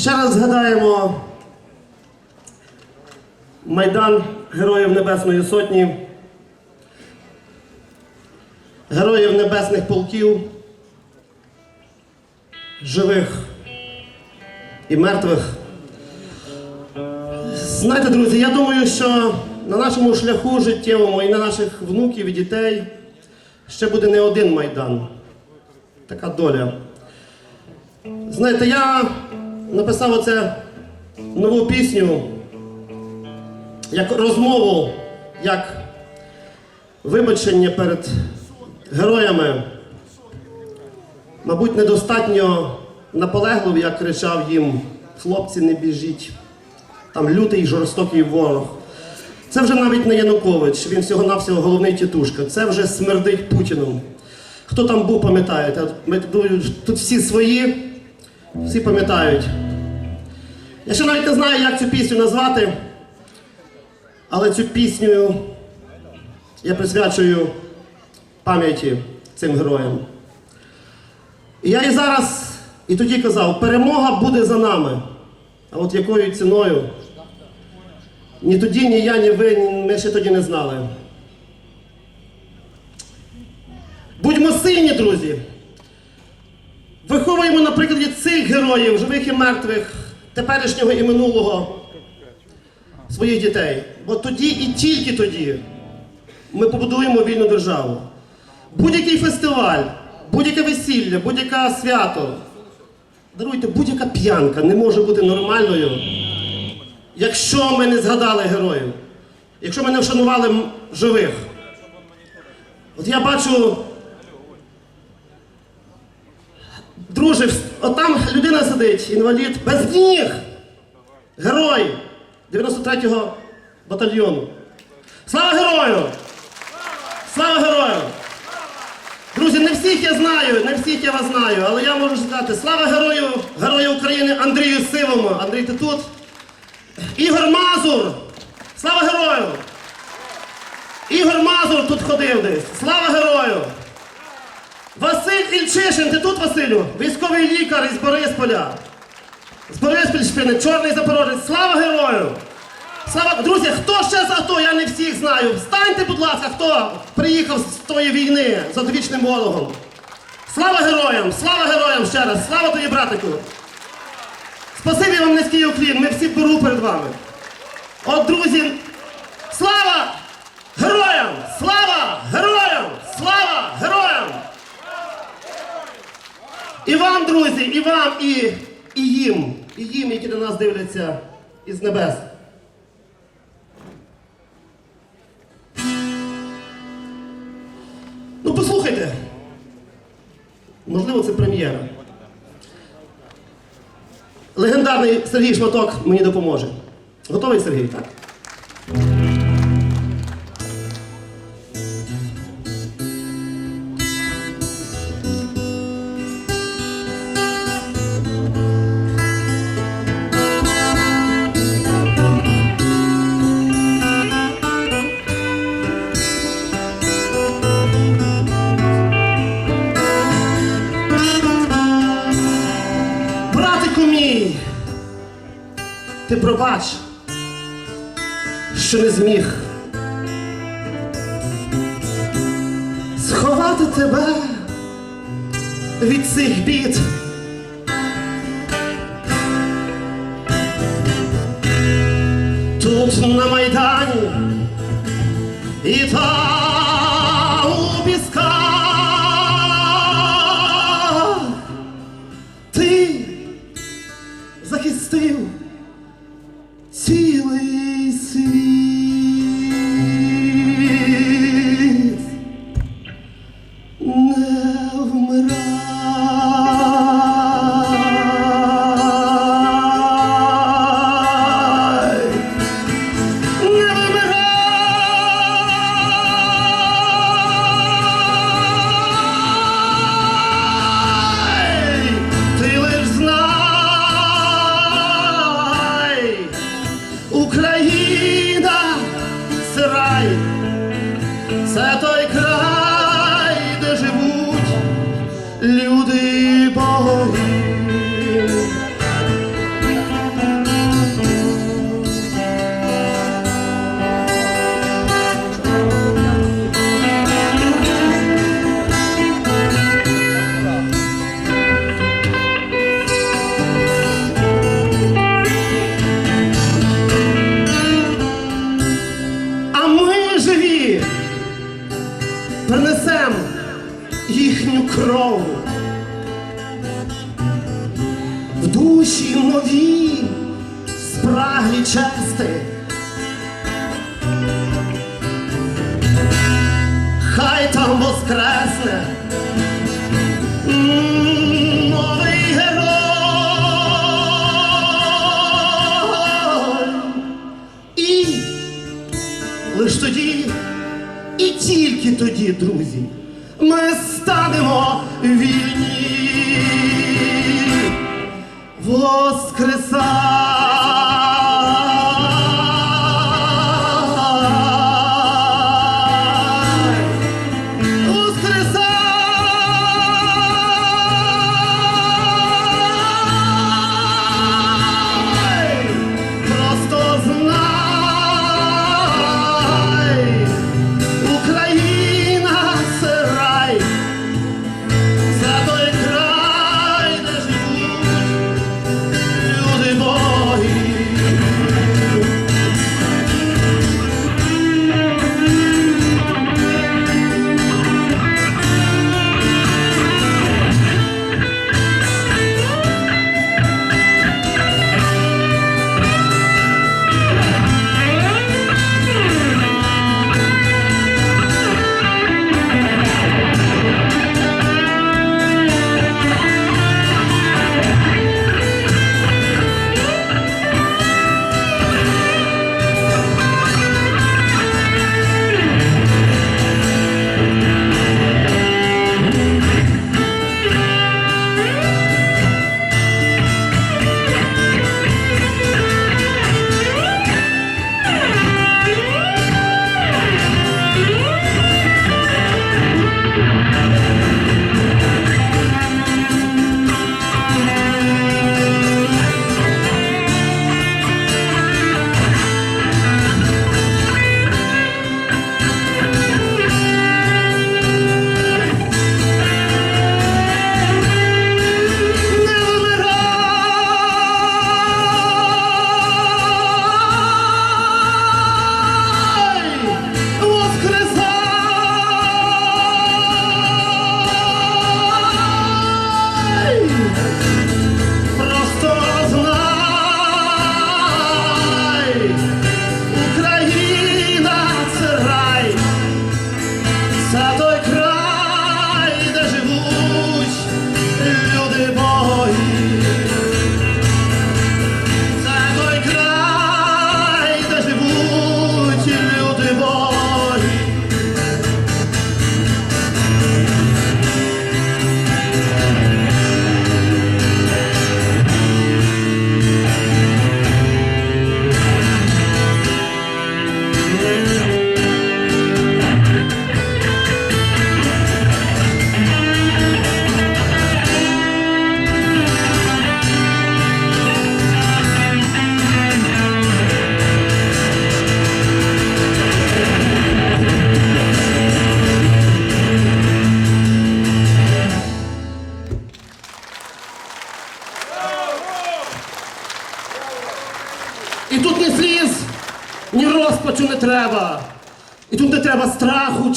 Ще раз згадаємо Майдан Героїв Небесної Сотні, Героїв Небесних полків, живих і мертвих. Знаєте, друзі, я думаю, що на нашому шляху життєвому і на наших внуків і дітей ще буде не один майдан. Така доля. Знаєте, я написав оце нову пісню як розмову, як вибачення перед героями. Мабуть, недостатньо наполегливо, як кричав їм, хлопці, не біжіть. Там лютий жорстокий ворог. Це вже навіть не Янукович, він всього-навсього головний тітушка. Це вже смердить Путіном. Хто там був, пам'ятаєте? Тут всі свої, всі пам'ятають. Я ще навіть не знаю, як цю пісню назвати, але цю пісню я присвячую пам'яті цим героям. І я і зараз, і тоді казав, перемога буде за нами. А от якою ціною? Ні тоді, ні я, ні ви, ми ще тоді не знали. Будьмо сильні, друзі. Виховуємо на прикладі цих героїв, живих і мертвих, теперішнього і минулого своїх дітей. Бо тоді і тільки тоді ми побудуємо вільну державу. Будь-який фестиваль, будь-яке весілля, будь-яке свято, даруйте, будь-яка п'янка не може бути нормальною, якщо ми не згадали героїв, якщо ми не вшанували живих. От я бачу Друже, от там людина сидить, інвалід, без ніг. Герой 93-го батальйону. Слава герою! Слава герою! Друзі, не всіх я знаю, не всіх я вас знаю, але я можу сказати, слава герою, герою України Андрію Сивому. Андрій, ти тут? Ігор Мазур! Слава герою! Ігор Мазур тут ходив десь. Слава герою! Василь Ільчишин, ти тут, Василю? Військовий лікар із Борисполя. З Бориспільщини, чорний запорожець. Слава герою! Слава, друзі, хто ще за хто? Я не всіх знаю. Встаньте, будь ласка, хто приїхав з тої війни з одвічним ворогом. Слава героям! Слава героям ще раз! Слава тобі, братику! Спасибі вам низький уклін, ми всі беру перед вами. От, друзі, слава героям! Слава героям! Слава героям! І вам, друзі, і вам, і, і їм, і їм, які на нас дивляться із небес. Ну, послухайте. Можливо, це прем'єра. Легендарний Сергій Шматок мені допоможе. Готовий Сергій, так? Братику мій, ти пробач, що не зміг сховати тебе від цих бід. Тут на Майдані і там Там воскресне новий герой. І лиш тоді, і тільки тоді, друзі, ми станемо вільні.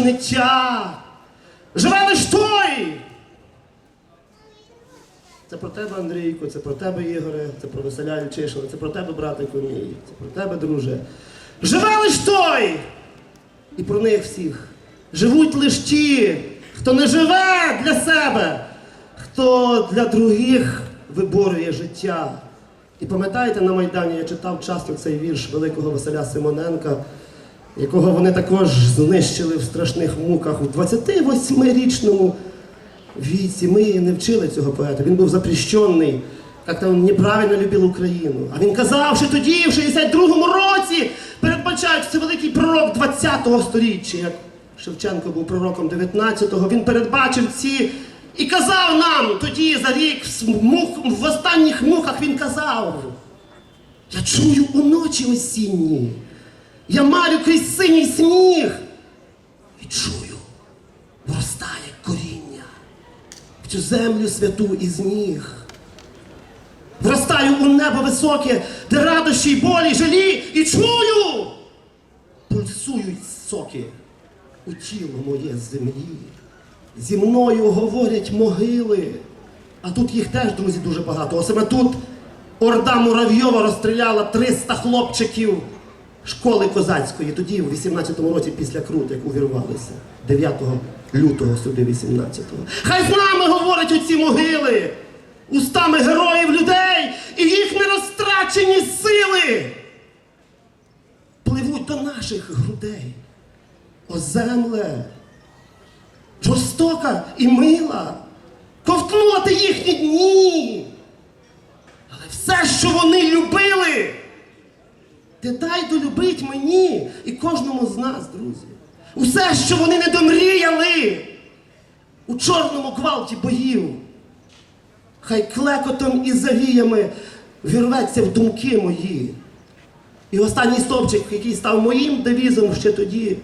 Ниття. Живе лиш той. Це про тебе, Андрійко, це про тебе, Ігоре, це про Василя Ільчишина, це про тебе, братику мій, це про тебе, друже. Живе лиш той! І про них всіх. Живуть лиш ті, хто не живе для себе, хто для других виборює життя. І пам'ятаєте, на Майдані я читав часто цей вірш великого Василя Симоненка, якого вони також знищили в страшних муках у 28-річному віці. Ми не вчили цього поета. Він був запрещений, як там неправильно любив Україну. А він казав, що тоді, в 62-му році, передбачають це великий пророк 20-го сторіччя. Як Шевченко був пророком 19-го, він передбачив ці. І казав нам тоді за рік в мух, в останніх мухах він казав. Я чую уночі осінні, я марю крізь синій сніг і чую, вростає коріння в цю землю святу із ніг. Вростаю у небо високе, де радощі й болі, жалі, і чую, пульсують соки у тіло моє землі. Зі мною говорять могили. А тут їх теж, друзі, дуже багато. А саме тут Орда Муравйова розстріляла 300 хлопчиків школи козацької. Тоді, в 18-му році, після Крут, як увірвалися. 9 лютого сюди 18-го. Хай з нами говорять оці могили! Устами героїв людей і їх нерозтрачені сили пливуть до наших грудей. О земле, жорстока і мила, ковтнула ти їхні дні. Але все, що вони любили, ти дай долюбить мені і кожному з нас, друзі. Усе, що вони не домріяли у чорному гвалті боїв. Хай клекотом і завіями вірветься в думки мої. І останній стовпчик, який став моїм девізом ще тоді,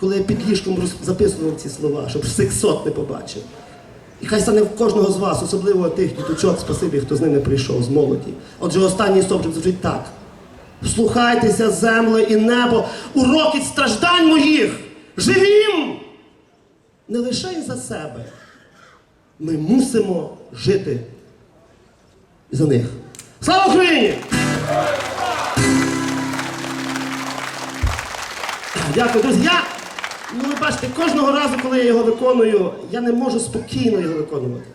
коли я під ліжком записував ці слова, щоб сексот не побачив. І хай стане в кожного з вас, особливо тих діточок, спасибі, хто з ними прийшов, з молоді. Отже, останній стовпчик звучить так. Вслухайтеся, земле і небо, у рокіт страждань моїх, живім! Не лише й за себе. Ми мусимо жити за них. Слава Україні! Дякую, друзі. Я, ну ви бачите, кожного разу, коли я його виконую, я не можу спокійно його виконувати.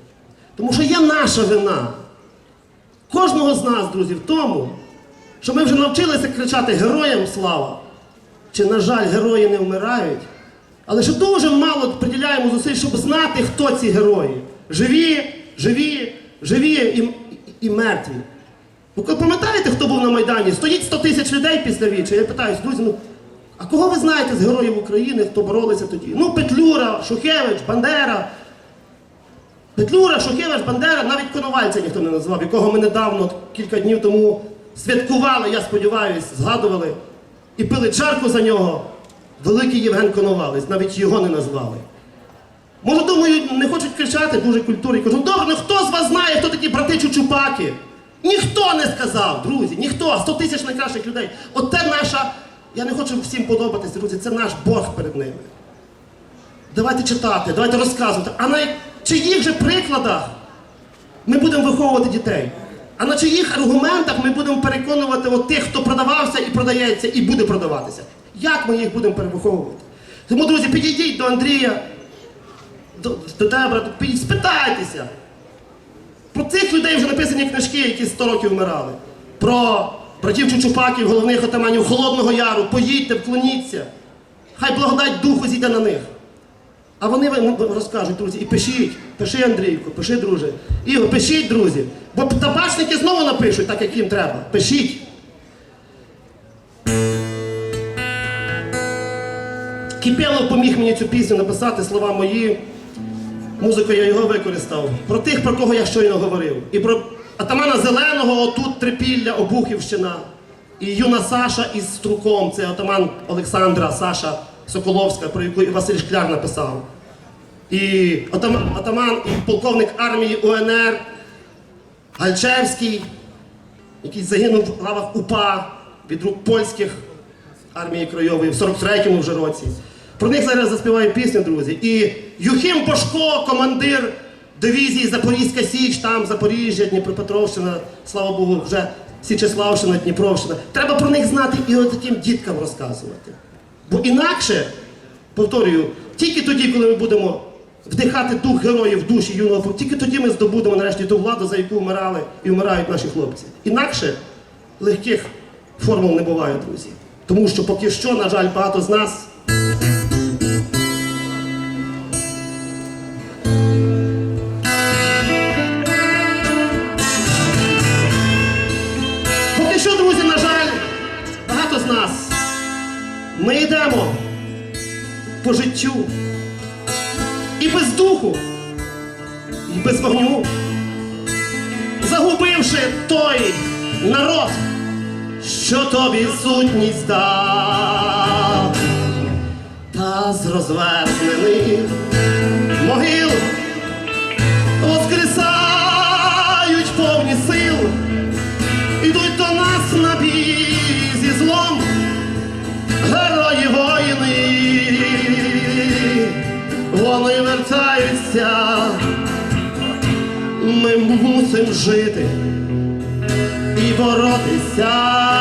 Тому що є наша вина. Кожного з нас, друзі, в тому, що ми вже навчилися кричати героям слава. Чи, на жаль, герої не вмирають. Але що дуже мало приділяємо зусиль, щоб знати, хто ці герої. Живі, живі, живі і, і, мертві. Ви пам'ятаєте, хто був на Майдані? Стоїть 100 тисяч людей після вічі. Я питаюсь, друзі, ну а кого ви знаєте з героїв України, хто боролися тоді? Ну, Петлюра, Шухевич, Бандера. Петлюра, Шухевич, Бандера, навіть Коновальця ніхто не назвав, якого ми недавно, кілька днів тому, святкували, я сподіваюся, згадували і пили чарку за нього. Великий Євген Коновалець, навіть його не назвали. Може, думаю, не хочуть кричати дуже культурі. Кажу, добре, ну хто з вас знає, хто такі брати Чучупаки? Ніхто не сказав, друзі, ніхто, 100 тисяч найкращих людей. Оте наша, я не хочу всім подобатись, друзі, це наш Бог перед ними. Давайте читати, давайте розказувати. А на чиїх же прикладах ми будемо виховувати дітей? А на чиїх аргументах ми будемо переконувати от тих, хто продавався і продається, і буде продаватися? Як ми їх будемо перевиховувати? Тому, друзі, підійдіть до Андрія, до, до тебе, підійдіть, спитайтеся. Про цих людей вже написані книжки, які 100 років вмирали. Про братів Чучупаків, головних отаманів Холодного Яру. Поїдьте, вклоніться. Хай благодать духу зійде на них. А вони вам розкажуть, друзі, і пишіть, пиши Андрійку, пиши, друже. Ігор, пишіть, друзі. Бо табачники знову напишуть, так як їм треба. Пишіть. Кипелов поміг мені цю пісню написати слова мої. Музику я його використав. Про тих, про кого я щойно говорив. І про атамана Зеленого, отут Трипілля, Обухівщина. І юна Саша із Струком, це атаман Олександра Саша Соколовська, про яку Василь Шкляр написав. І атаман і полковник армії УНР Гальчевський, який загинув в лавах УПА від рук польських армії Кройової в 43-му вже році. Про них зараз заспіваю пісню, друзі. І Юхим Бошко, командир дивізії Запорізька Січ, там Запоріжжя, Дніпропетровщина, слава Богу, вже Січеславщина, Дніпровщина. Треба про них знати і от таким діткам розказувати. Бо інакше, повторюю, тільки тоді, коли ми будемо вдихати дух героїв душі юного, фронту, тільки тоді ми здобудемо нарешті ту владу, за яку вмирали і вмирають наші хлопці. Інакше легких формул не буває, друзі. Тому що поки що, на жаль, багато з нас. По життю. І без духу, і без вогню, загубивши той народ, що тобі сутність дав, та з розвернених могил ним жити і боротися.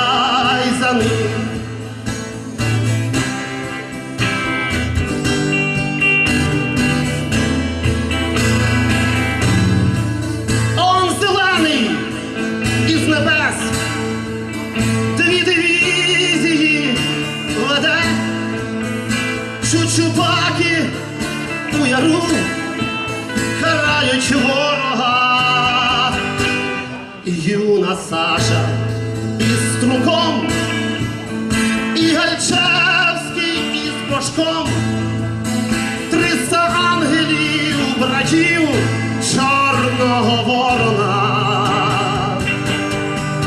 Саша із струком, і Гальчевський із бошком, триста ангелів, братів Чорного Ворона.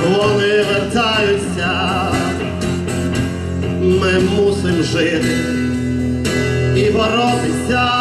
Вони вертаються, ми мусимо жити і боротися.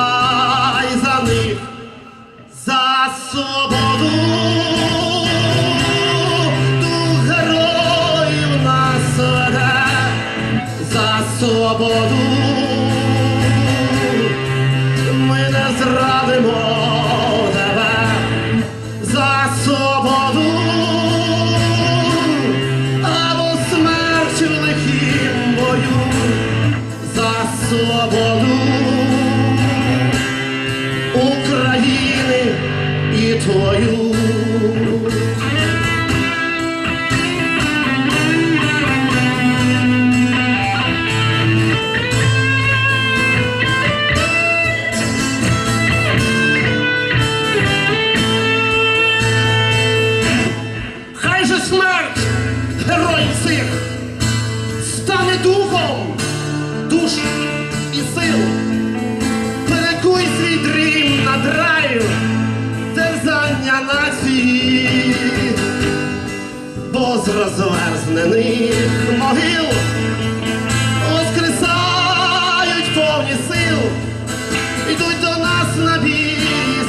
на бій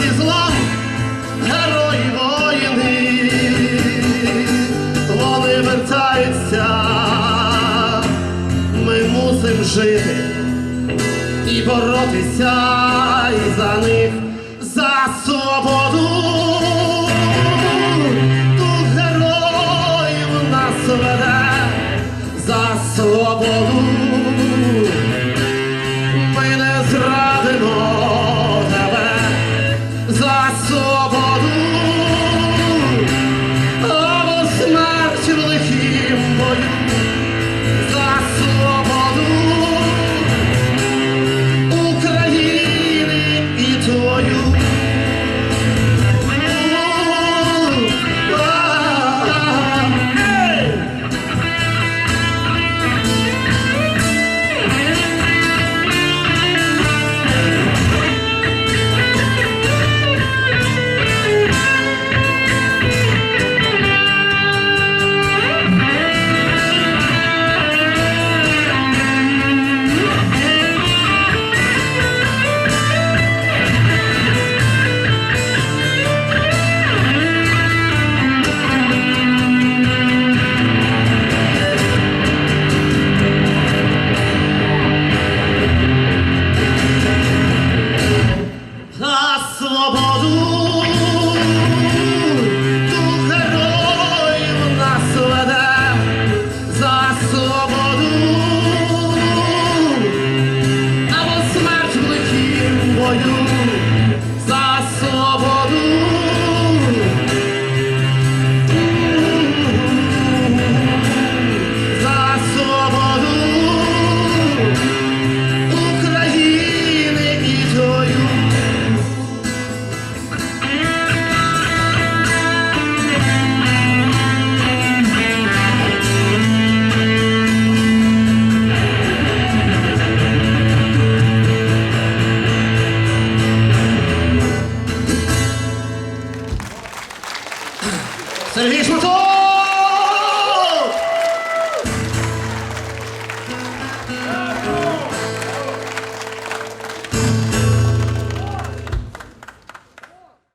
зі злом герої воїни, вони вертаються, ми мусимо жити і боротися.